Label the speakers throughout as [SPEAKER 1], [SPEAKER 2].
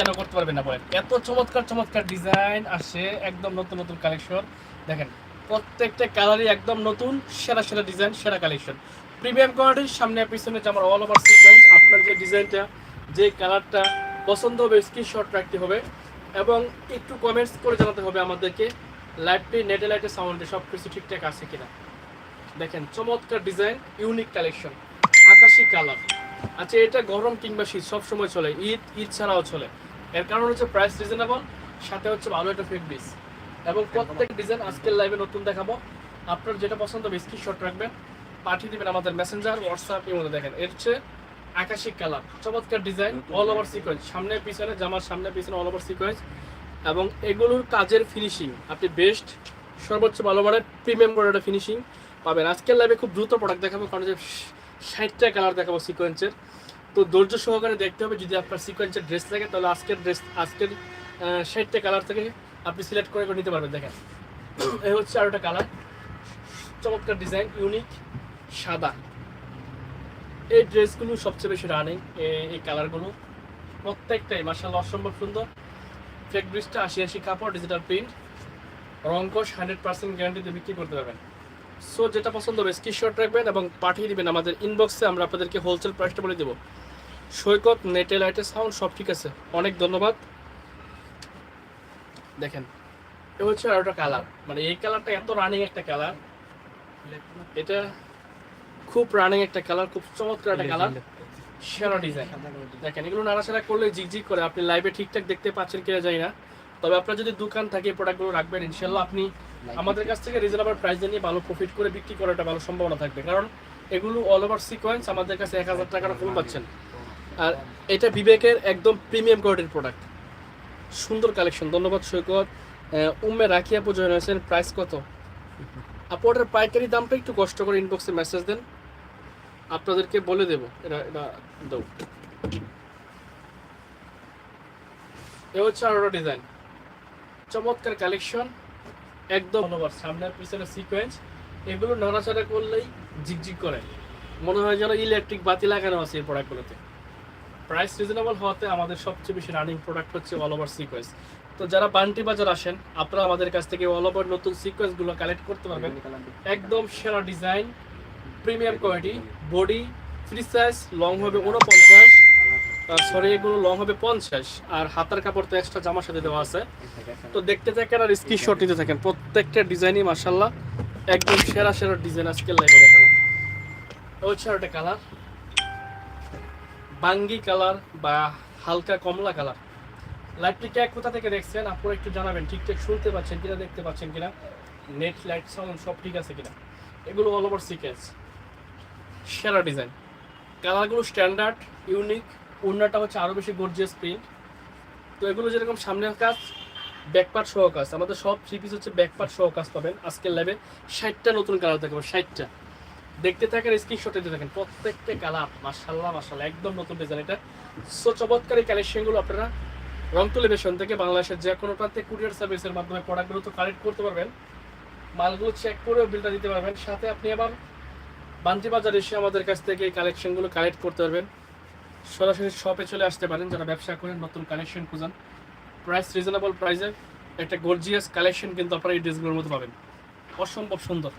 [SPEAKER 1] কেন করতে পারবেন না বলেন? এত চমৎকার চমৎকার ডিজাইন আসে, একদম নতুন নতুন কালেকশন দেখেন, প্রত্যেকটা কালারই একদম নতুন, সেরা সেরা ডিজাইন সেরা কালেকশন প্রিমিয়াম কোয়ালিটির সামনে, পিছনে আমার অল ওভার সিকোয়েন্স আপনার যে ডিজাইনটা যে কালারটা পছন্দ হবে স্ক্রিনশট রাখতে হবে। এবং একটু কমেন্টস করে জানাতে হবে আমাদেরকে লাইভটি নেটে লাইটে সাউন্ডে সব কিছু ঠিকঠাক আছে কিনা। দেখেন, চমৎকার ডিজাইন ইউনিক কালেকশন আকাশি কালার আচ্ছা এটা গরম কিংবা শীত, সবসময় চলে। ঈদ ঈদ ছাড়াও চলে। এর কারণ হচ্ছে প্রাইস রিজনেবল সাথে হচ্ছে ভালো একটা ফেব্রিক্স এবং প্রত্যেক ডিজাইন আজকের লাইভে নতুন দেখাবো। আপনার যেটা পছন্দ হবে স্ক্রিনশট রাখবেন পাঠিয়ে দিবেন আমাদের মেসেঞ্জার হোয়াটসঅ্যাপ এর মধ্যে দেখেন। এর হচ্ছে আকাশি কালার চমৎকার ডিজাইন অল ওভার সিকোয়েন্স সামনে পিছনে জামার সামনে পিছনে অল ওভার সিকোয়েন্স এবং এগুলোর কাজের ফিনিশিং আপনি বেস্ট সর্বোচ্চ ভালো মানের প্রিমিয়াম প্রোডাক্টের ফিনিশিং পাবেন। আজকের লাইভে খুব দ্রুত প্রোডাক্ট দেখাবো কারণ যে ষাটটা কালার দেখাবো সিকোয়েন্সের তো ধৈর্য সহকারে দেখতে হবে, যদি আপনার সিকোয়েন্সের ড্রেস থাকে তাহলে আজকের ড্রেস আজকের ষাটটা কালার থেকে আপনি সিলেক্ট করে নিতে পারবেন, দেখেন। এই হচ্ছে আর একটা কালার চমৎকার ডিজাইন ইউনিক সাদা। এই ড্রেসগুলো সবচেয়ে বেশি রানিং এই কালারগুলো প্রত্যেকটাই মার্শাল অসম্ভব সুন্দর। ফেক ব্রিজটা আশি আশি কাপড় ডিজিটাল প্রিন্ট রঙ্কশ হান্ড্রেড পার্সেন্ট গ্যারান্টিতে বিক্রি করতে পারবেন। সো যেটা পছন্দ হবে স্ক্রিনশট রাখবেন এবং পাঠিয়ে দিবেন আমাদের ইনবক্সে আমরা আপনাদেরকে হোলসেল প্রাইসটা বলে দেবো। সৈকত নেটে লাইটে সাউন্ড সব ঠিক আছে। অনেক ধন্যবাদ। দেখেন, এ হচ্ছে আর একটা কালার মানে এই কালারটা এত রানিং একটা কালার এটা খুব রানিং একটা কালার খুব চমৎকার একটা কালার সেরা ডিজাইন দেখেন, এগুলো নাড়াচাড়া করলে ঝিকঝিক করে। আপনি লাইভে ঠিকঠাক দেখতে পাচ্ছেন কিনা যায় না। তবে আপনার যদি দোকান থাকে প্রোডাক্টগুলো রাখবেন ইনশাল্লাহ আপনি আমাদের কাছ থেকে রিজনেবল প্রাইস নিয়ে ভালো প্রফিট করে বিক্রি করাটা ভালো সম্ভাবনা থাকবে। কারণ এগুলো অল ওভার সিকোয়েন্স আমাদের কাছে এক হাজার টাকার কম পাচ্ছেন। আর এটা বিবেকের একদম প্রিমিয়াম কোয়ালিটির প্রোডাক্ট সুন্দর কালেকশন ধন্যবাদ সৈকত। উম্মে রাখিয়া পুজো হয়েছেন প্রাইস কত? আপু ওটার পাইকারি দামটা একটু কষ্ট করে ইনবক্সে মেসেজ দেন। আপনাদেরকে বলে দেবো এটা এটা দাও এ হচ্ছে আরও ডিজাইন চমৎকার কালেকশন একদম ধন্যবাদ সামনে আর পিছনে সিকোয়েন্স এগুলো নাড়াচাড়া করলেই ঝিকঝিক করে। মনে হয় যেন ইলেকট্রিক বাতি লাগানো আছে এই প্রোডাক্টগুলোতে প্রাইস রিজনেবল হওয়াতে আমাদের সবচেয়ে বেশি রানিং প্রোডাক্ট হচ্ছে অল ওভার সিকোয়েন্স তো যারা বান্টি বাজার আসেন, আপনারা আমাদের কাছ থেকে অল ওভার নতুন সিকোয়েন্সগুলো কালেক্ট করতে পারবেন। একদম সেরা design premium quality body free size long হবে উনপঞ্চাশ সরি এগুলো লং হবে পঞ্চাশ। আর হাতার কাপড় তো এক্সট্রা জামার সাথে দেওয়া আছে। তো দেখতে থাকেন আর স্ক্রিনশট নিতে থাকেন। প্রত্যেকটা ডিজাইনই মার্শাল্লাহ একদম সেরা সেরা ডিজাইন আজকে লাইভে দেখাবো। আর একটা কালার বাঙ্গি কালার বা হালকা কমলা কালার। লাইটটি কে কোথা থেকে দেখছেন? আপনারা একটু জানাবেন, ঠিকঠাক শুনতে পাচ্ছেন কিনা, দেখতে পাচ্ছেন কিনা? নেট লাইট সাউন্ড সব ঠিক আছে কিনা? এগুলো অল ওভার সিকেন্স সেরা ডিজাইন কালারগুলো স্ট্যান্ডার্ড ইউনিক ওড়নাটা হচ্ছে আরও বেশি গর্জিয়াস প্রিন্ট তো এগুলো যেরকম সামনের কাজ ব্যাকপার্ট সহ কাজ। আমাদের সব থ্রি পিস হচ্ছে ব্যাকপার্ট সহ কাজ পাবেন। আজকের ল্যাবে ষাটটা নতুন কালার দেখাবো, ষাটটা। দেখতে থাকেন স্ক্রিনশট দিতে থাকেন। প্রত্যেকটা কালার মার্শাল্লাহ মার্শাল্লাহ একদম নতুন ডিজাইন এটা। সো চমৎকার কালেকশনগুলো আপনারা রং টেলিভিশন থেকে বাংলাদেশের যে কোনো প্রান্তে কুরিয়ার সার্ভিসের মাধ্যমে প্রোডাক্টগুলো তো কালেক্ট করতে পারবেন। মালগুলো চেক করেও বিলটা দিতে পারবেন। সাথে আপনি আবার বান্তি বাজার এসে আমাদের কাছ থেকে এই কালেকশনগুলো কালেক্ট করতে পারবেন। সরাসরি শপে চলে আসতে পারেন। যারা ব্যবসা করেন, নতুন কালেকশন খুঁজান। প্রাইস রিজনেবল প্রাইসে একটা গর্জিয়াস কালেকশন কিন্তু আপনারা এই ড্রেসগুলোর মধ্যে পাবেন। অসম্ভব সুন্দর।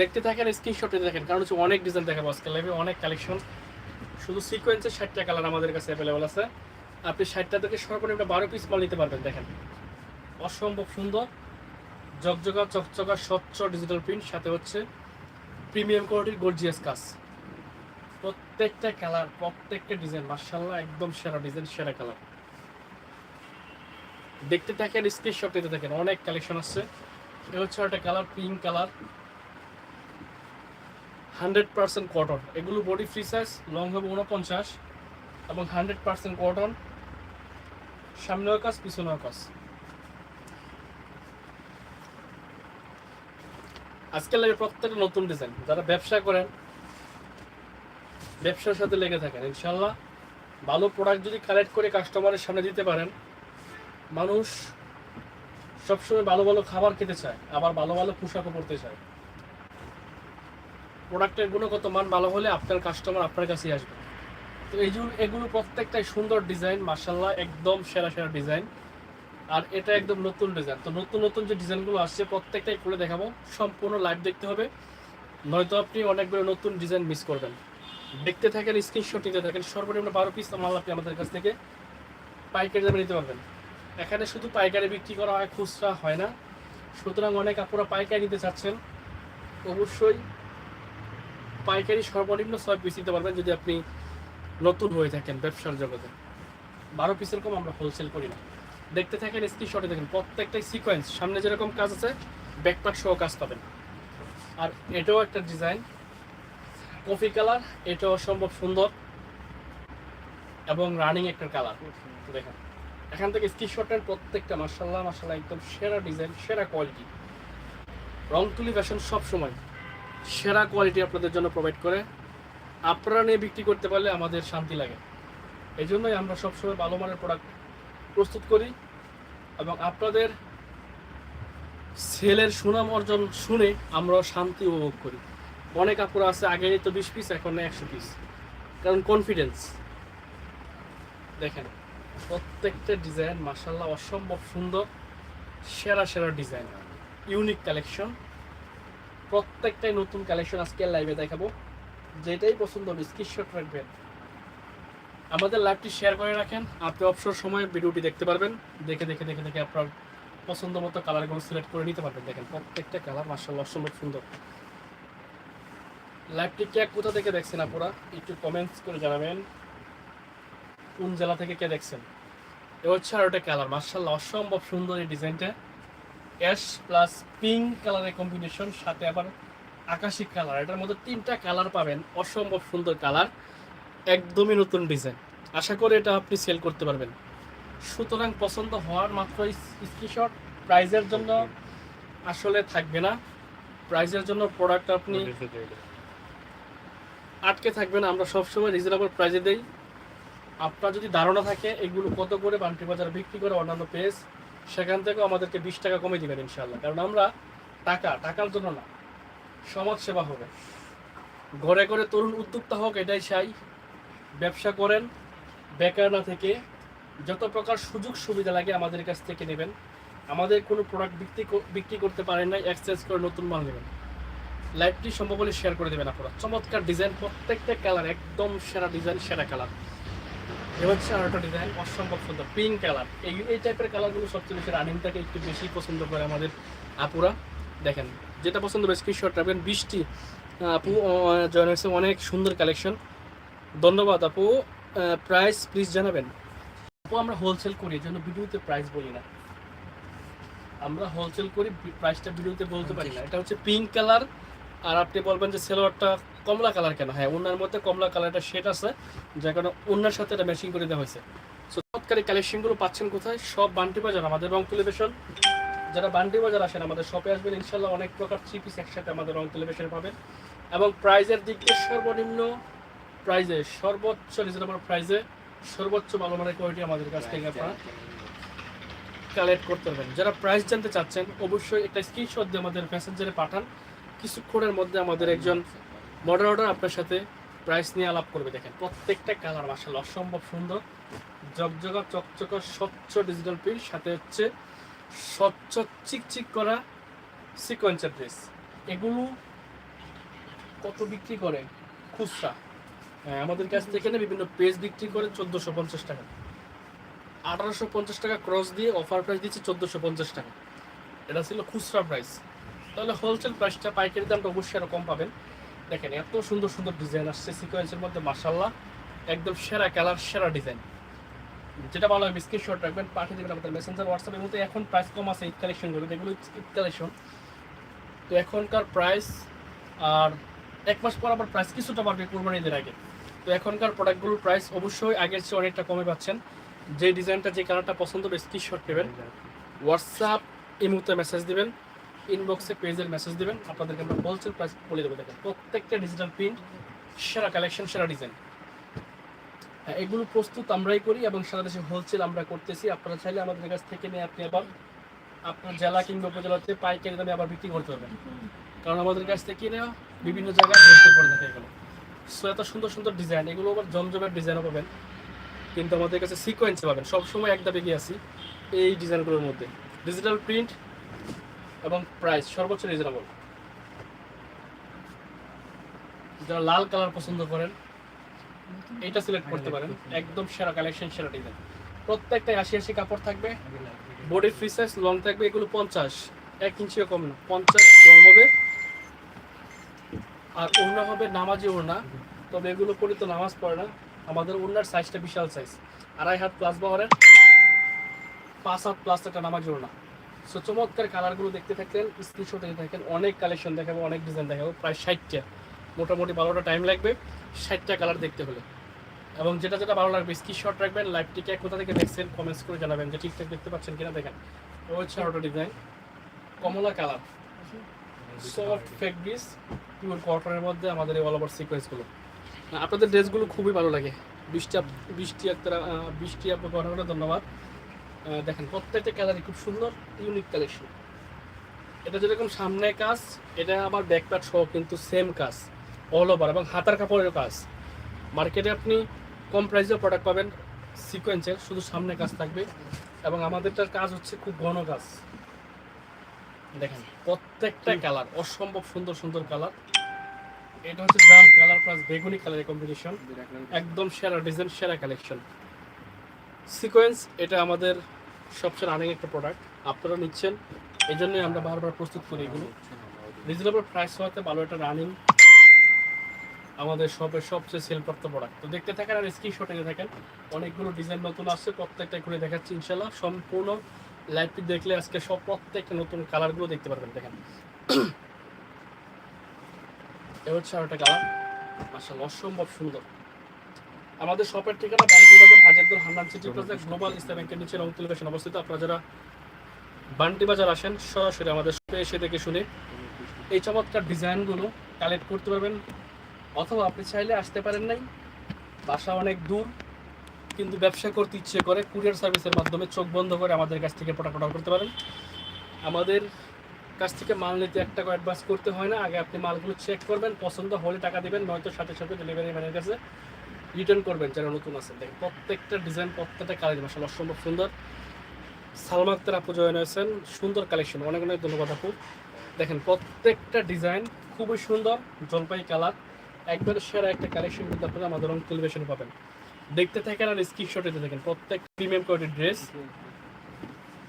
[SPEAKER 1] দেখতে থাকেন স্ক্রিনশটে দেখেন। কারণ হচ্ছে অনেক ডিজাইন দেখাবো আজকে লাইভে অনেক কালেকশন শুধু সিকোয়েন্সের ষাটটা কালার আমাদের কাছে অ্যাভেলেবল আছে। আপনি ষাটটা থেকে সর্বনিম্ন বারো পিস মাল নিতে পারবেন, দেখেন। অসম্ভব সুন্দর। জকজকা চকচকা, স্বচ্ছ ডিজিটাল প্রিন্ট সাথে হচ্ছে প্রিমিয়াম কোয়ালিটির গর্জিয়াস কাজ। প্রত্যেকটা কালার প্রত্যেকটা ডিজাইন মার্শাল্লাহ একদম সেরা ডিজাইন সেরা কালার দেখতে থাকেন স্ক্রিনশট নিতে থাকেন অনেক কালেকশন আসছে এ হচ্ছে একটা colour pink colour hundred percent cotton. এগুলো বডি ফ্রি সাইজ লং হবে উনপঞ্চাশ এবং হান্ড্রেড পার্সেন্ট কটন। সামনে কাজ, পিছনেও কাজ। আজকাল লাগে প্রত্যেকটা নতুন ডিজাইন যারা ব্যবসা করেন, ব্যবসার সাথে লেগে থাকেন ইনশাল্লাহ ভালো প্রোডাক্ট যদি কালেক্ট করে কাস্টমারের সামনে দিতে পারেন, মানুষ সবসময় ভালো ভালো খাবার খেতে চায়, আবার ভালো ভালো পোশাকও পরতে চায়। প্রোডাক্টের গুণগত মান ভালো হলে আপনার কাস্টমার আপনার কাছেই আসবে। তো এই এগুলো প্রত্যেকটাই সুন্দর ডিজাইন মার্শাল্লাহ একদম সেরা সেরা ডিজাইন আর এটা একদম নতুন ডিজাইন তো নতুন নতুন যে ডিজাইনগুলো আসছে, প্রত্যেকটাই খুলে দেখাবো। সম্পূর্ণ লাইভ দেখতে হবে। নয়তো আপনি অনেকগুলো নতুন ডিজাইন মিস করবেন। দেখতে থাকেন স্ক্রিনশট নিতে থাকেন। সর্বনিম্ন বারো পিস মাল আপনি আমাদের কাছ থেকে পাইকারি দামে নিতে পারবেন। এখানে শুধু পাইকারি বিক্রি করা হয়, খুচরা হয় না। সুতরাং অনেক আপনারা পাইকারি নিতে চাচ্ছেন। অবশ্যই পাইকারি সর্বনিম্ন ছয় পিস নিতে পারবেন যদি আপনি নতুন হয়ে থাকেন ব্যবসার জগতে। বারো পিসের কম আমরা হোলসেল করি না। দেখতে থাকেন স্ক্রিনশটে দেখেন, প্রত্যেকটাই সিকোয়েন্স সামনে যেরকম কাজ আছে ব্যাকপ্যাক সহ কাজ পাবেন। আর এটাও একটা ডিজাইন কফি কালার এটাও অসম্ভব সুন্দর। এবং রানিং একটা কালার দেখেন, এখান থেকে স্ক্রিনশটের প্রত্যেকটা। মার্শাল্লাহ মার্শাল্লাহ একদম সেরা ডিজাইন সেরা কোয়ালিটি রং তুলি ফ্যাশন সবসময়। সেরা কোয়ালিটি আপনাদের জন্য প্রোভাইড করে। আপনারা নিয়ে বিক্রি করতে পারলে আমাদের শান্তি লাগে। এই জন্যই আমরা সবসময় ভালো মানের প্রোডাক্ট প্রস্তুত করি এবং আপনাদের সেলের সুনাম অর্জন শুনে আমরা শান্তি উপভোগ করি। অনেক আপুরা আছে আগে তো বিশ পিস এখন একশো পিস কারণ কনফিডেন্স দেখেন, প্রত্যেকটা ডিজাইন মাসাল্লাহ অসম্ভব সুন্দর, সেরা সেরা ডিজাইন ইউনিক কালেকশন প্রত্যেকটাই নতুন কালেকশন আজকে লাইভে দেখাবো। যেটাই পছন্দ হবে স্ক্রিনশট রাখবেন। আমাদের লাইভটি শেয়ার করে রাখেন। আপনি অবসর সময় ভিডিওটি দেখতে পারবেন। দেখে দেখে দেখে দেখে আপনার পছন্দ মতো কালারগুলো সিলেক্ট করে নিতে পারবেন। দেখেন, প্রত্যেকটা কালার মার্শাল্লাহ অসম্ভব সুন্দর। লাইভটি কে কোথা থেকে দেখছেন আপনারা একটু কমেন্টস করে জানাবেন। কোন জেলা থেকে কে দেখছেন? এ হচ্ছে আর ওটা কালার মার্শাল্লাহ অসম্ভব সুন্দর এই ডিজাইনটা অ্যাশ প্লাস পিঙ্ক কালারের কম্বিনেশন সাথে আবার আকাশি কালার এটার মধ্যে তিনটা কালার পাবেন অসম্ভব সুন্দর কালার একদমই নতুন ডিজাইন আশা করি এটা আপনি সেল করতে পারবেন। সুতরাং পছন্দ হওয়ার মাত্র স্ক্রিনশট প্রাইজের জন্য আসলে থাকবে না। প্রাইজের জন্য প্রোডাক্ট আপনি আটকে থাকবেন আমরা সবসময় রিজনেবল প্রাইজে দেই। আপনার যদি ধারণা থাকে এগুলো কত করে বান্টি বাজার বিক্রি করে অন্যান্য পেজ সেখান থেকেও আমাদেরকে বিশ টাকা কমে দিবেন ইনশাল্লাহ কারণ আমরা টাকা, টাকার জন্য না সমাজ সেবা হবে। ঘরে ঘরে তরুণ উদ্যোক্তা হোক, এটাই চাই। ব্যবসা করেন, বেকার না থেকে যত প্রকার সুযোগ সুবিধা লাগে আমাদের কাছ থেকে নেবেন। আমাদের কোনো প্রোডাক্ট বিক্রি বিক্রি করতে পারেন না এক্সচেঞ্জ করে নতুন মাল নেবেন। লাইভটি সম্ভব হলে শেয়ার করে দেবেন আপনারা। চমৎকার ডিজাইন প্রত্যেকটা কালার একদম সেরা ডিজাইন সেরা কালার হচ্ছে আর একটা ডিজাইন অসম্ভব সুন্দর পিঙ্ক কালার এই এই টাইপের কালারগুলো সবচেয়ে বেশি রানিংটাকে একটু বেশি পছন্দ করে আমাদের আপুরা। দেখেন যেটা পছন্দ হবে স্ক্রিনশট রাখবেন। বৃষ্টি আপু জয়েন হয়েছে অনেক সুন্দর কালেকশন ধন্যবাদ আপু। প্রাইস প্লিজ জানাবেন। আপু আমরা হোলসেল করি এই জন্য ভিডিওতে প্রাইস বলি না। আমরা হোলসেল করি প্রাইসটা ভিডিওতে বলতে পারি না। এটা হচ্ছে পিঙ্ক কালার আর আপনি বলবেন যে সেলোয়ারটা কমলা কালার কেন? হ্যাঁ ওনার মধ্যে কমলা কালারটা শেড আছে যার কারণে ওনার সাথে এটা ম্যাচিং করে দেওয়া হয়েছে। সো চমৎকারী কালেকশনগুলো পাচ্ছেন কোথায়? সব বান্টি বাজার আমাদের রং টেলিভিশন যারা বান্টি বাজার আসেন আমাদের শপে আসবেন ইনশাল্লাহ অনেক প্রকার থ্রি পিস একসাথে আমাদের রং টেলিভিশন পাবেন। এবং প্রাইজের দিক দিয়ে সর্বনিম্ন প্রাইজে সর্বোচ্চ রিজনেবল প্রাইজে সর্বোচ্চ ভালো মানের কোয়ালিটি আমাদের কাছ থেকে আপনারা কালেক্ট করতে পারবেন। যারা প্রাইস জানতে চাচ্ছেন অবশ্যই একটা স্ক্রিনশট দিয়ে আমাদের মেসেঞ্জারে পাঠান। কিছুক্ষণের মধ্যে আমাদের একজন মডার মডারেটর আপনার সাথে প্রাইস নিয়ে আলাপ করবে। দেখেন প্রত্যেকটা কালার মাসাল অসম্ভব সুন্দর। জগজগা চকচকা স্বচ্ছ ডিজিটাল প্রিন্ট সাথে হচ্ছে স্বচ্ছ চিকচিক করা সিকোয়েন্সের ড্রেস এগুলো কত বিক্রি করে? খুচরা। হ্যাঁ, আমাদের কাছ থেকে না বিভিন্ন পেজ বিক্রি করে চোদ্দোশো পঞ্চাশ টাকা। আঠারোশো পঞ্চাশ টাকা ক্রস দিয়ে অফার প্রাইস দিচ্ছে চোদ্দোশো পঞ্চাশ টাকা। এটা ছিল খুচরা প্রাইস তাহলে হোলসেল প্রাইসটা পাইকারি দামটা অবশ্যই আরও কম পাবেন। দেখেন এত সুন্দর সুন্দর ডিজাইন আসছে সিকোয়েন্সের মধ্যে মার্শাল্লাহ একদম সেরা কালার সেরা ডিজাইন যেটা ভালো হবে স্ক্রিনশট রাখবেন পাঠিয়ে দেবেন আমাদের মেসেঞ্জার হোয়াটসঅ্যাপের মধ্যে। এখন প্রাইস কম আছে ঈদ কালেকশনগুলো এগুলো ঈদ কালেকশন তো এখনকার প্রাইস আর এক মাস পর আবার প্রাইস কিছুটা বাড়বে কোরবানি ঈদের আগে। তো এখনকার প্রোডাক্টগুলোর প্রাইস অবশ্যই আগের চেয়ে অনেকটা কমে পাচ্ছেন। যে ডিজাইনটা যে কালারটা পছন্দ হবে স্ক্রিনশট নেবেন। হোয়াটসঅ্যাপ এই মুহূর্তে মেসেজ দিবেন। ইনবক্সে পেজের মেসেজ দেবেন আপনাদেরকে আমরা হোলসেল প্রাইস বলে দেবো। দেখেন প্রত্যেকটা ডিজিটাল প্রিন্ট সেরা কালেকশন সেরা ডিজাইন হ্যাঁ, এগুলো প্রস্তুত আমরাই করি এবং সারা দেশে হোলসেল আমরা করতেছি। আপনারা চাইলে আমাদের কাছ থেকে নিয়ে আপনি আবার আপনার জেলা কিংবা উপজেলাতে পাইকারি দামে আবার বিক্রি করতে পারবেন। কারণ আমাদের কাছ থেকে নেওয়া বিভিন্ন জায়গায় হোলসেল করে থাকে এগুলো। সো এত সুন্দর সুন্দর ডিজাইন এগুলো আবার জমজমের ডিজাইনও পাবেন। কিন্তু আমাদের কাছে সিকোয়েন্সে পাবেন। সবসময় এক দাবে গিয়ে আসি এই ডিজাইনগুলোর মধ্যে। ডিজিটাল প্রিন্ট এবং প্রাইস সর্বোচ্চ রিজনেবল যারা লাল কালার পছন্দ করেন, এটা সিলেক্ট করতে পারেন। একদম সেরা কালেকশন সেরা ডিজাইন প্রত্যেকটাই আশি আশি কাপড় থাকবে। বডি ফ্রি সাইজ লং থাকবে, এগুলো পঞ্চাশ। এক ইঞ্চিও কম না, পঞ্চাশ লং হবে। আর ওড়না হবে নামাজি ওড়না। তবে এগুলো পরে তো নামাজ পড়ে না। আমাদের ওড়নার সাইজটা বিশাল সাইজ আড়াই হাত প্লাস বাহারের, পাঁচ হাত প্লাস একটা নামাজি ওড়না। সো চমৎকার কালারগুলো দেখতে থাকলেন স্ক্রিনশট দেখতে থাকেন অনেক কালেকশন দেখাবো, অনেক ডিজাইন দেখাবো, প্রায় ষাটটা, মোটামুটি বারোটা টাইম লাগবে, ষাটটা কালার দেখতে হলে। এবং যেটা যেটা ভালো লাগবে স্ক্রিনশট রাখবেন লাইভটিকে কোথা থেকে দেখছেন কমেন্টস করে জানাবেন যে ঠিকঠাক দেখতে পাচ্ছেন কিনা, দেখেন। ও হচ্ছে আরোটা ডিজাইন কমলা কালার সফট ফেব্রিক্স পিওর কটনের মধ্যে আমাদের এই অল ওভার সিকোয়েন্সগুলো আপনাদের ড্রেসগুলো খুবই ভালো লাগে। বৃষ্টি বৃষ্টি আপনারা বৃষ্টি আপনাকে অনেক অনেক ধন্যবাদ। দেখেন প্রত্যেকটা কালারই খুব সুন্দর ইউনিক কালেকশন এটা যেরকম সামনে কাজ এটা আমার ব্যাকপ্যাট সহ কিন্তু সেম কাজ অল ওভার এবং হাতার কাপড়ের কাজ। মার্কেটে আপনি কম প্রাইসেও প্রোডাক্ট পাবেন সিকোয়েন্সের শুধু সামনে কাজ থাকবে এবং আমাদেরটার কাজ হচ্ছে খুব ঘন কাজ। দেখেন প্রত্যেকটা কালার অসম্ভব সুন্দর সুন্দর কালার এটা হচ্ছে জাম কালার প্লাস বেগুনি কালারের কম্বিনেশন একদম সেরা ডিজাইন সেরা কালেকশন সিকোয়েন্স, এটা আমাদের সবচেয়ে রানিং একটা প্রোডাক্ট আপনারা নিচ্ছেন এই জন্যই আমরা বারবার প্রস্তুত করি এগুলো। রিজনেবল প্রাইস হওয়াতে ভালো একটা রানিং আমাদের শপের সবচেয়ে সেলপ্রাপ্ত প্রোডাক্ট তো দেখতে থাকেন আর স্ক্রিনশট নিয়ে থাকেন অনেকগুলো ডিজাইন নতুন আসছে, প্রত্যেকটা ঘুরে দেখাচ্ছি ইনশাল্লাহ সম্পূর্ণ লাইভটি দেখলে আজকে সব প্রত্যেকটা নতুন কালারগুলো দেখতে পারবেন, দেখেন। এ হচ্ছে আর একটা কালার। আসলে অসম্ভব সুন্দর। আমাদের শপের ঠিকানা Banti Bazar হাজারদুল Hannan city plaza, global Islam ব্যাংকের নিচে রংতুল ফ্যাশন অবস্থিত। আপনারা যারা বান্টি বাজার আসেন, সরাসরি আমাদের শপে এসে দেখে শুনে এই চমৎকার ডিজাইনগুলো কালেক্ট করতে পারবেন। অথবা আপনি চাইলে আসতে পারেন নাই, বাসা অনেক দূর, কিন্তু ব্যবসা করতে ইচ্ছে করে, কুরিয়ার সার্ভিসের মাধ্যমে চোখ বন্ধ করে আমাদের কাছ থেকে প্রোডাক্ট অর্ডার করতে পারেন। আমাদের কাছ থেকে মাল নিতে এক টাকা অ্যাডভান্স করতে হয় না, আগে আপনি মালগুলো চেক করবেন, পছন্দ হলে টাকা দেবেন, নয়তো সাথে সাথে ডেলিভারি ম্যানের কাছে। রিটার্ন করবেন যারা নতুন আছেন। দেখেন, প্রত্যেকটা ডিজাইন প্রত্যেকটা কালার মাসাল অসম্ভব সুন্দর সালমা আক্তার আপু জয়েন হয়েছেন। সুন্দর কালেকশন অনেক অনেক ধন্যবাদ আপু। দেখেন, প্রত্যেকটা ডিজাইন খুবই সুন্দর, জলপাই কালার একবারে সেরা একটা কালেকশন কিন্তু আপনারা আমাদের রং টেলিভিশনে পাবেন। দেখতে থাকেন আর স্ক্রিনশট দিতে থাকেন প্রত্যেক প্রিমিয়াম কোয়ালিটির ড্রেস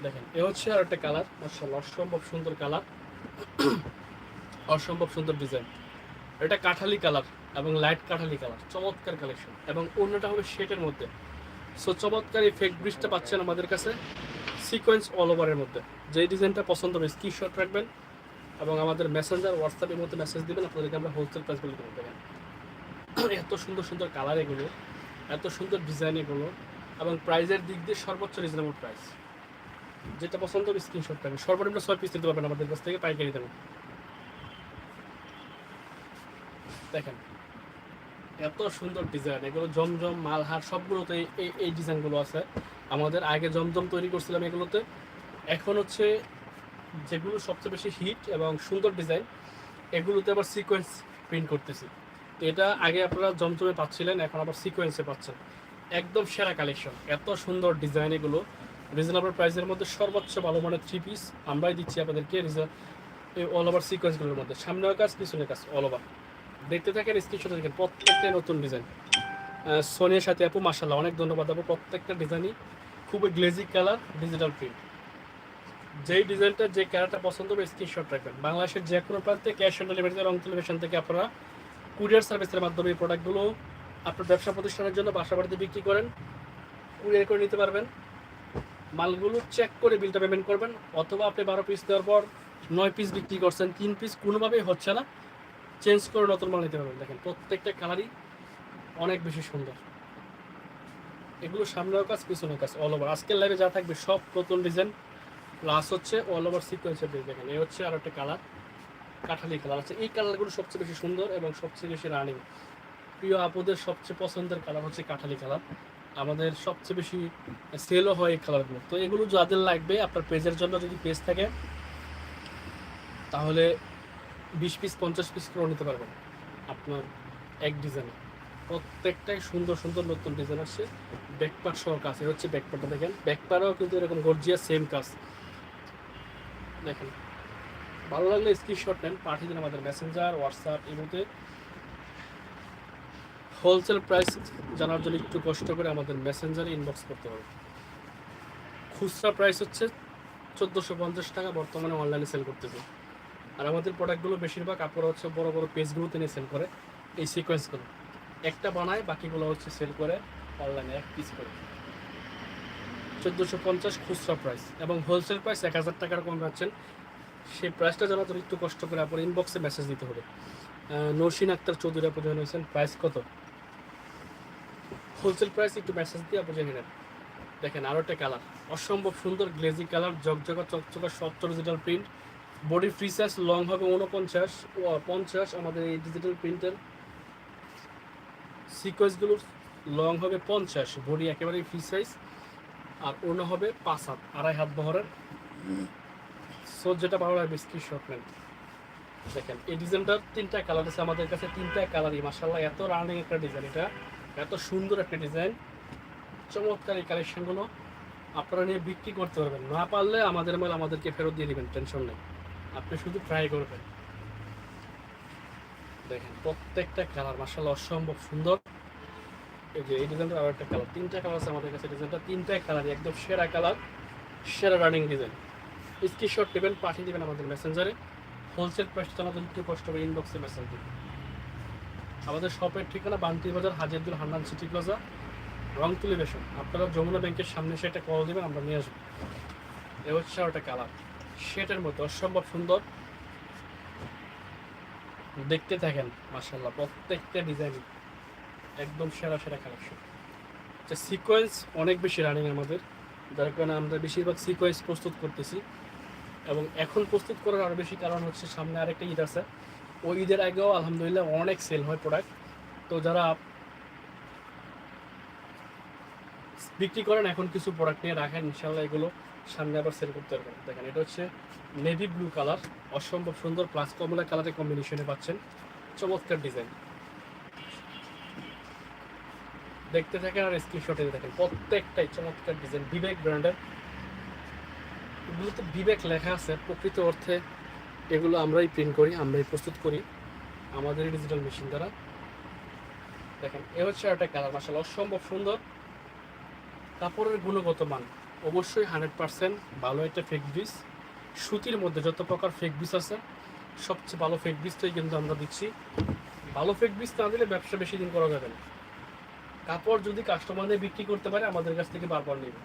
[SPEAKER 1] দেখেন, এ হচ্ছে আর একটা কালার মার্শাল্লাহ অসম্ভব সুন্দর কালার অসম্ভব সুন্দর ডিজাইন এটা কাঠালি কালার এবং লাইট কাঠালি কালার, চমৎকার কালেকশন এবং অন্যটা হবে শেটের মধ্যে। সো চমৎকার এই ফেক ব্রিজটা পাচ্ছেন আমাদের কাছে সিকোয়েন্স অল ওভারের মধ্যে। যে ডিজাইনটা পছন্দ হবে স্ক্রিনশট রাখবেন এবং আমাদের মেসেঞ্জার হোয়াটসঅ্যাপের মধ্যে মেসেজ দিবেন, আপনাদেরকে আমরা হোলসেল প্রাইস বলে দেবো। দেখেন, এত সুন্দর সুন্দর কালার এগুলো, এত সুন্দর ডিজাইন এগুলো, এবং প্রাইজের দিক দিয়ে সর্বোচ্চ রিজনেবল প্রাইস যেটা পছন্দ হবে স্ক্রিনশট রাখবেন। সর্বনিম্ন ছয় পিস দিতে পারবেন আমাদের কাছ থেকে পাইকারি দেবেন দেখেন এত সুন্দর ডিজাইন এগুলো জমজম, মালহার সবগুলোতে এই এই ডিজাইনগুলো আছে। আমাদের আগে জমজম তৈরি করছিলাম এগুলোতে। এখন হচ্ছে যেগুলো সবচেয়ে বেশি হিট এবং সুন্দর ডিজাইন এগুলোতে আবার সিকোয়েন্স প্রিন্ট করতেছি। তো এটা আগে আপনারা জমজমে পাচ্ছিলেন, এখন আবার সিকোয়েন্সে পাচ্ছেন। একদম সেরা কালেকশন এত সুন্দর ডিজাইন এগুলো। রিজনেবল প্রাইসের মধ্যে সর্বোচ্চ ভালো মানের থ্রি পিস আমরাই দিচ্ছি আপনাদেরকে রিজন এই অল ওভার সিকোয়েন্সগুলোর মধ্যে। সামনের কাজ পিছনের কাজ অল ওভার দেখতে থাকেন, স্ক্রিনশট দেখেন প্রত্যেকটাই নতুন ডিজাইন। সোনিয়ার সাথে আপু মাসাল্লাহ অনেক ধন্যবাদ আপু, প্রত্যেকটা ডিজাইনই খুবই গ্লেজি কালার ডিজিটাল প্রিন্ট যেই ডিজাইনটা, যে কালারটা পছন্দ হবে, স্ক্রিনশট রাখবেন। বাংলাদেশের যে কোনো প্রান্তে ক্যাশ অন ডেলিভারিতে রং টেলিভিশন থেকে আপনারা কুরিয়ার সার্ভিসের মাধ্যমে এই প্রোডাক্টগুলো আপনার ব্যবসা প্রতিষ্ঠানের জন্য বাসা বাড়িতে বিক্রি করেন কুরিয়ার করে নিতে পারবেন। মালগুলো চেক করে বিলটা পেমেন্ট করবেন, অথবা আপনি বারো পিস দেওয়ার পর নয় পিস বিক্রি করছেন, তিন পিস কোনোভাবেই হচ্ছে না। চেঞ্জ করে নতুন মাল নিতে পারবেন। দেখেন, প্রত্যেকটা কালারই অনেক বেশি সুন্দর। এগুলো সামনের কাজ পিছনের কাজ অল ওভার আজকের লাইভে যা থাকবে, সব নতুন ডিজাইন প্লাস হচ্ছে অল ওভার সিকোয়েন্সের ডিজাইন দেখেন, এই হচ্ছে আর একটা কালার কাঠালি কালার আছে এই কালারগুলো সবচেয়ে বেশি সুন্দর এবং সবচেয়ে বেশি রানিং প্রিয় আপুদের সবচেয়ে পছন্দের কালার হচ্ছে কাঠালি কালার আমাদের সবচেয়ে বেশি সেলও হয় এই কালারগুলো তো এগুলো যাদের লাগবে, আপনার পেজের জন্য যদি পেজ থাকে, তাহলে বিশ পিস পঞ্চাশ পিস করে নিতে পারবেন। আপনার এক ডিজাইন প্রত্যেকটাই সুন্দর সুন্দর নতুন ডিজাইন আসছে। ব্যাকপার সহ কাজ এ হচ্ছে ব্যাকপারটা দেখেন। ব্যাকপারও কিন্তু এরকম গর্জিয়া সেম কাজ। দেখেন, ভালো লাগলে স্ক্রিনশট নেন, পাঠিয়ে দিন আমাদের মেসেঞ্জার হোয়াটসঅ্যাপ মধ্যে হোলসেল প্রাইস জানার জন্য একটু কষ্ট করে আমাদের মেসেঞ্জারে ইনবক্স করতে হবে। খুচরা প্রাইস হচ্ছে চোদ্দোশো পঞ্চাশ টাকা, বর্তমানে অনলাইনে সেল করতেছে। আর আমাদের প্রোডাক্টগুলো বেশিরভাগ আপনারা হচ্ছে বড় বড় পেজগুলোতে নিয়ে সেল করে এই সিকোয়েন্সগুলো একটা বানায়, বাকিগুলো হচ্ছে সেল করে অনলাইনে এক পিস করে। চোদ্দোশো পঞ্চাশ খুচরা প্রাইস এবং হোলসেল প্রাইস এক হাজার টাকার কম পাচ্ছেন সেই প্রাইসটা জানার জন্য একটু কষ্ট করে আপনার ইনবক্সে মেসেজ দিতে হবে। নরসিন আক্তার চৌধুরী আপনি জয়েন হয়েছেন প্রাইস কত? হোলসেল প্রাইস একটু মেসেজ দিয়ে আপনি জেনে নেন। দেখেন আরও একটা কালার অসম্ভব সুন্দর গ্লেজি কালার জকজকা চকচকা স্বচ্ছ digital print body free size long হবে উনপঞ্চাশ পঞ্চাশ, আমাদের এই ডিজিটাল প্রিন্টের সিকোয়েন্সগুলোর লং হবে পঞ্চাশ বডি একেবারেই ফ্রি সাইজ আর অন্য হবে পাঁচ হাত, আড়াই হাত বহরের। সো যেটা ভালো লাগবে স্ক্রিনশট নেন। দেখেন, এই ডিজাইনটার তিনটা কালার আছে আমাদের কাছে, তিনটা কালারই মাসাল্লাহ এত রানিং একটা ডিজাইন এটা। এত সুন্দর একটা ডিজাইন চমৎকার এই কালেকশনগুলো আপনারা নিয়ে বিক্রি করতে পারবেন। না পারলে আমাদের মাল আমাদেরকে ফেরত দিয়ে দিবেন টেনশন নেই। আপনি শুধু ট্রাই করবেন। দেখেন, প্রত্যেকটা কালার মাসাল্লাহ অসম্ভব সুন্দর। এই যে এই ডিজাইনটা আরও একটা কালার তিনটা কালার আছে আমাদের কাছে ডিজাইনটা তিনটা কালার একদম সেরা কালার সেরা রানিং ডিজাইন স্ক্রিনশট নেবেন, পাঠিয়ে দেবেন আমাদের মেসেঞ্জারে হোলসেল প্রাইস জানাতে একটু কষ্ট করে ইনবক্সে মেসেজ দিন আমাদের শপের ঠিকানা বান্তি বাজার হাজিরদুল হান্নান সিটি প্লাজা রংতুলি বেশন আপনারা যমুনা ব্যাংকের সামনে সেটা কল দেবেন, আমরা নিয়ে আসব। এ হচ্ছে ওটা কালার সেটার মতো, অসম্ভব সুন্দর। দেখতে থাকেন মার্শাল্লাহ প্রত্যেকটা ডিজাইন একদম সেরা সেরা কালেকশন আচ্ছা সিকোয়েন্স অনেক বেশি রানিং আমাদের। যার কারণে আমরা বেশিরভাগ সিকোয়েন্স প্রস্তুত করতেছি। এবং এখন প্রস্তুত করার আরও বেশি কারণ হচ্ছে সামনে আরেকটা ঈদ আছে। ওই ঈদের আগেও আলহামদুলিল্লাহ অনেক সেল হয় প্রোডাক্ট তো যারা বিক্রি করেন, এখন কিছু প্রোডাক্ট নিয়ে রাখেন ইনশাল্লাহ এগুলো সামনে আবার সেল করতে পারবেন। দেখেন, এটা হচ্ছে নেভি ব্লু কালার অসম্ভব সুন্দর প্লাস কমলা কালারের কম্বিনেশনে পাচ্ছেন। চমৎকার ডিজাইন দেখতে থাকেন আর স্ক্রিনশটে দেখেন, প্রত্যেকটাই চমৎকার ডিজাইন বিবেক ব্র্যান্ডের এগুলোতে বিবেক লেখা আছে, প্রকৃত অর্থে এগুলো আমরাই প্রিন্ট করি, আমরাই প্রস্তুত করি আমাদের ডিজিটাল মেশিন দ্বারা। দেখেন, এ হচ্ছে একটা কালার মাসাল অসম্ভব সুন্দর। কাপড়ের গুণগত মান। অবশ্যই হান্ড্রেড পার্সেন্ট ভালো একটা ফেক বিস সুতির মধ্যে যত প্রকার ফেক বিস আছে, সবচেয়ে ভালো ফেক বিসটাই কিন্তু আমরা দিচ্ছি। ভালো ফেক বিস না দিলে ব্যবসা বেশি দিন করা যাবে না। কাপড় যদি কাস্টমারদের বিক্রি করতে পারে, আমাদের কাছ থেকে বারবার নেবে।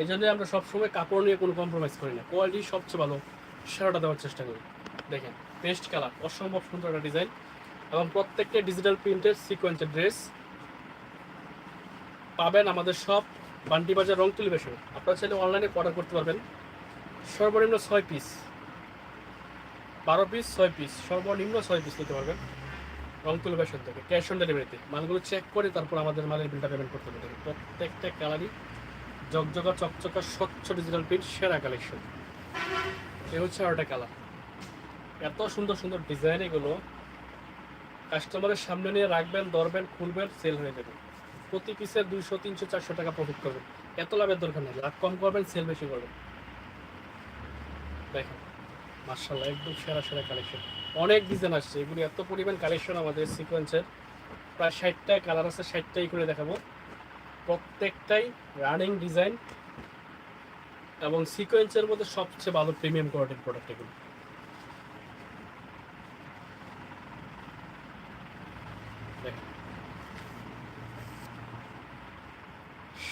[SPEAKER 1] এই জন্য আমরা সবসময় কাপড় নিয়ে কোনো কম্প্রোমাইজ করি না। কোয়ালিটি সবচেয়ে ভালো, সেরাটা দেওয়ার চেষ্টা করি। দেখেন পেস্ট কালার অসম্ভব সুন্দর একটা ডিজাইন এবং প্রত্যেকটা ডিজিটাল প্রিন্টের সিকোয়েন্সের ড্রেস পাবেন আমাদের সব বান্টি বাজার রং টেলিভিশন। আপনারা চাইলে অনলাইনে অর্ডার করতে পারবেন। সর্বনিম্ন ছয় পিস বারো পিস ছয় পিস সর্বনিম্ন ছয় পিস নিতে পারবেন রং টেলিভিশন থেকে ক্যাশ অন ডেলিভারিতে মালগুলো চেক করে তারপর আমাদের মালের বিলটা পেমেন্ট করতে হবে। প্রত্যেকটা কালারই জকজকা চকচকা, স্বচ্ছ ডিজিটাল প্রিন্ট সেরা কালেকশন এ হচ্ছে আরেকটা কালার এত সুন্দর সুন্দর ডিজাইন এগুলো। কাস্টমারের সামনে নিয়ে রাখবেন, ধরবেন, খুলবেন সেল হয়ে যাবে। প্রতি পিসের দুইশো, তিনশো, চারশো টাকা প্রফিট করবেন। এত লাভের দরকার নেই, লাভ কম করবেন সেল বেশি করবেন। দেখেন মার্শাল্লাহ একদম সেরা সেরা কালেকশন অনেক ডিজাইন আসছে, এগুলি এত পরিমাণ কালেকশন আমাদের সিকোয়েন্সের প্রায় ষাটটায় কালার আছে, ষাটটাই করে দেখাবো। প্রত্যেকটাই রানিং ডিজাইন এবং সিকোয়েন্সের মধ্যে সবচেয়ে ভালো প্রিমিয়াম কোয়ালিটির প্রোডাক্ট এগুলো।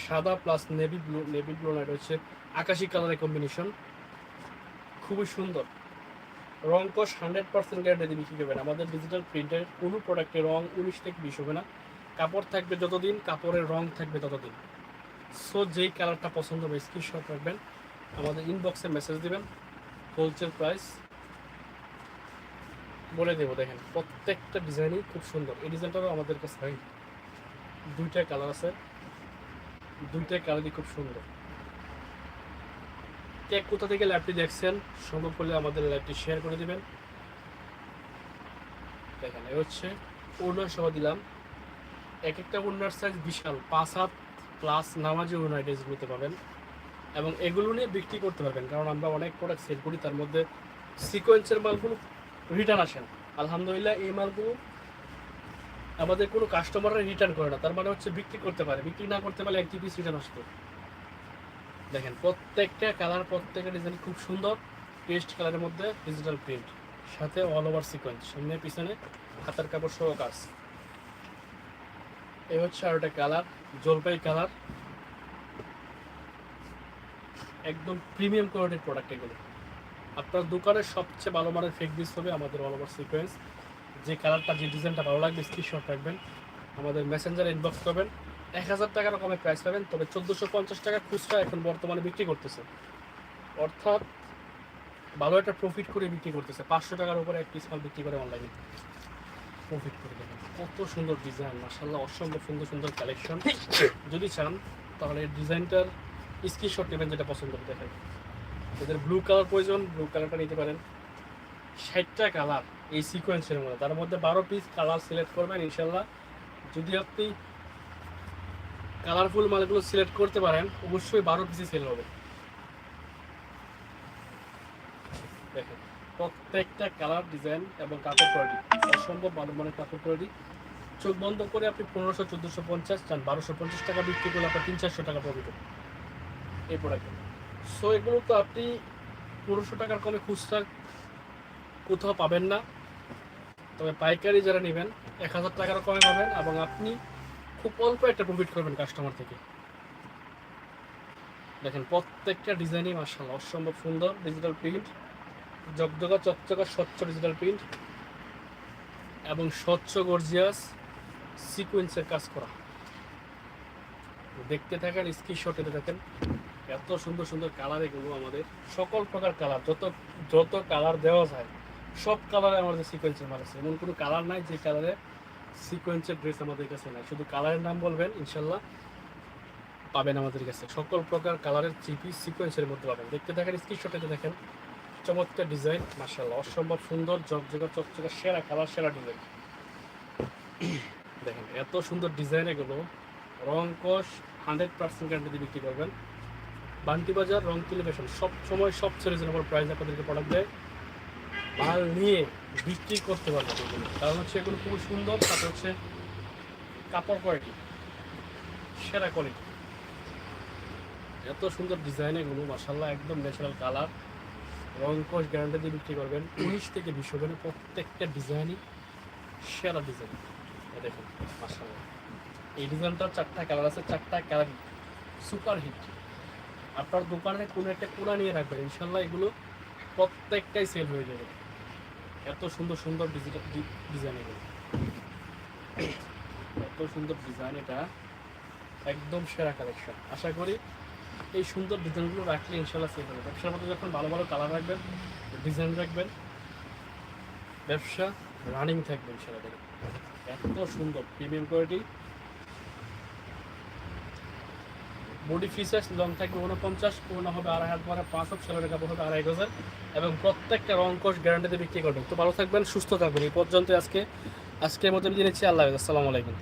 [SPEAKER 1] সাদা plus navy blue navy blue না এটা হচ্ছে আকাশি কালারের কম্বিনেশন খুবই সুন্দর। রং কস হান্ড্রেড পার্সেন্ট গ্যারান্টি বিক্রি করবেন আমাদের ডিজিটাল প্রিন্টের কোনো প্রোডাক্টের রং উনিশ থেকে বিশ হবে না। কাপড় থাকবে যতদিন, কাপড়ের রং থাকবে ততদিন। সো যেই কালারটা পছন্দ হবে স্ক্রিনশট রাখবেন। আমাদের ইনবক্সে মেসেজ দিবেন। হোলসেল প্রাইস বলে দেবো, দেখেন, প্রত্যেকটা ডিজাইনই খুব সুন্দর। এই ডিজাইনটারও আমাদের কাছে দুইটা কালার আছে। দুইটা কালারই খুব সুন্দর। কে কোথা থেকে ল্যাপটি দেখছেন সম্ভব করলে আমাদের ল্যাপটি শেয়ার করে দিবেন। দেখেন হচ্ছে ওড়নার সহ দিলাম। এক একটা ওড়নার সাইজ বিশাল, পাঁচ হাত প্লাস নামাজি ওড়না ড্রেসগুলোতে পাবেন এবং এগুলো নিয়ে বিক্রি করতে পারবেন, কারণ আমরা অনেক প্রোডাক্ট সেল করি, তার মধ্যে সিকোয়েন্সের মালগুলো রিটার্ন আসেন আলহামদুলিল্লাহ, এই মালগুলো আমাদের কোনো কাস্টমাররা রিটার্ন করে না। তার মানে হচ্ছে বিক্রি করতে পারে। বিক্রি না করতে পারলে এক পিস রিটার্ন আসতো। দেখেন, প্রত্যেকটা কালার প্রত্যেকটা ডিজাইন খুব সুন্দর। পেস্ট কালারের মধ্যে ডিজিটাল প্রিন্ট সাথে অল ওভার সিকোয়েন্স সামনে, পিছনে, হাতার কাপড় সহ কাজ। এই হচ্ছে আর একটা কালার জলপাই কালার একদম প্রিমিয়াম কোয়ালিটির প্রোডাক্ট এগুলো। আপনার দোকানের সবচেয়ে ভালো মানের ফেক পিস হবে আমাদের অল ওভার সিকোয়েন্স যে কালারটা, যে ডিজাইনটা ভালো লাগবে স্ক্রিনশট রাখবেন। আমাদের মেসেঞ্জারে ইনবক্স করবেন এক হাজার টাকার কমে প্রাইস পাবেন, তবে চোদ্দোশো পঞ্চাশ টাকা খুচরা এখন বর্তমানে বিক্রি করতেছে। অর্থাৎ ভালো একটা প্রফিট করে বিক্রি করতেছে। পাঁচশো টাকার উপরে এক পিস মাল বিক্রি করে অনলাইনে প্রফিট করে দেবেন। কত সুন্দর ডিজাইন মাসাল্লাহ অসম্ভব সুন্দর সুন্দর কালেকশন যদি চান, তাহলে ডিজাইনটার স্ক্রিনশট নেবেন যেটা পছন্দ হবে দেখেন এদের ব্লু কালার প্রয়োজন ব্লু কালারটা নিতে পারেন। ষাটটা কালার এই সিকোয়েন্সের মধ্যে। তার মধ্যে বারো পিস কালার সিলেক্ট করবেন ইনশাল্লাহ যদি আপনি কালারফুল মালগুলো সিলেক্ট করতে পারেন, অবশ্যই বারো পিসই সেল হবে। দেখেন, প্রত্যেকটা কালার ডিজাইন এবং কাপড় কোয়ালিটি অসম্ভব ভালো মানের কাপড় কোয়ালিটি চোখ বন্ধ করে আপনি পনেরোশো, চোদ্দোশো পঞ্চাশ চান, বারোশো পঞ্চাশ টাকা বিক্রি করলে আপনার তিন চারশো টাকা প্রফিট এই প্রোডাক্টে সো এগুলো তো আপনি পনেরোশো টাকার কমে খুচরা কোথাও পাবেন না। তবে পাইকারি যারা নেবেন, এক হাজার টাকার কমে পাবেন এবং আপনি খুব অল্প একটা প্রফিট করবেন কাস্টমার থেকে। দেখেন, প্রত্যেকটা ডিজাইনই মার্শাল অসম্ভব সুন্দর ডিজিটাল প্রিন্ট জগজগা, চকচকা, স্বচ্ছ ডিজিটাল প্রিন্ট এবং স্বচ্ছ গর্জিয়াস সিকোয়েন্সের কাজ করা। দেখতে থাকেন স্ক্রিনশটে দেখেন, এত সুন্দর সুন্দর কালার এগুলো আমাদের সকল প্রকার কালার যত যত কালার দেওয়া যায় সব কালারে আমাদের সিকোয়েন্সের মাল আছে। এমন কোনো কালার নাই যে কালারে সিকোয়েন্সের ড্রেস আমাদের কাছে নাই। শুধু কালারের নাম বলবেন, ইনশাল্লাহ পাবেন আমাদের কাছে। সকল প্রকার কালারের চিপি সিকোয়েন্সের মধ্যে পাবেন। দেখতে থাকেন স্ক্রিনশটে দেখেন চমৎকার ডিজাইন মার্শাল্লাহ অসম্ভব সুন্দর জগজগা চকচকা, সেরা কালার সেরা ডিজাইন দেখেন, এত সুন্দর ডিজাইন এগুলো। রং কষ হান্ড্রেড পার্সেন্ট গ্যারান্টি বিক্রি করবেন। বান্টি বাজার রং টেলিভিশন সব সময় সবচেয়ে রিজনেবল প্রাইস আপনাদেরকে প্রোডাক্ট দেয় মাল নিয়ে বিক্রি করতে পারবে কারণ হচ্ছে এগুলো খুবই সুন্দর, তাতে হচ্ছে কাপড় কোয়ালিটি সেরা কোয়ালিটি এত সুন্দর ডিজাইন এগুলো মাসাল্লাহ একদম ন্যাচারাল কালার রং কোষ গ্যারান্টি দিয়ে বিক্রি করবেন। উনিশ থেকে বিশ হবে প্রত্যেকটা ডিজাইনই সেরা ডিজাইন দেখুন মাসাল্লাহ এই ডিজাইনটার চারটা কালার আছে, চারটা কালার সুপার হিট আপনার দোকানে কোনো একটা কোনা নিয়ে রাখবেন ইনশাল্লাহ এগুলো প্রত্যেকটাই সেল হয়ে যাবে। এত সুন্দর সুন্দর ডিজাইন এগুলো এত সুন্দর ডিজাইন এটা। একদম সেরা কালেকশন আশা করি এই সুন্দর ডিজাইনগুলো রাখলে ইনশাল্লাহ সেল হবে। ব্যবসার মধ্যে যখন ভালো ভালো কালার রাখবেন ডিজাইন রাখবেন, ব্যবসা রানিং থাকবে ইনশাল্লাহ এত সুন্দর premium quality body features long থাকবে উনপঞ্চাশ পুরোনো হবে আড়াই হাজার পরে পাঁচ হাত ছেলের কাপড় হবে আড়াই হাজার এবং প্রত্যেকটা রং কোষ গ্যারান্টিতে বিক্রি করবেন তো ভালো থাকবেন, সুস্থ থাকবেন। এই পর্যন্ত আজকে, আজকের মতো বিদায় নিচ্ছি। আল্লাহ আসসালামু আলাইকুম।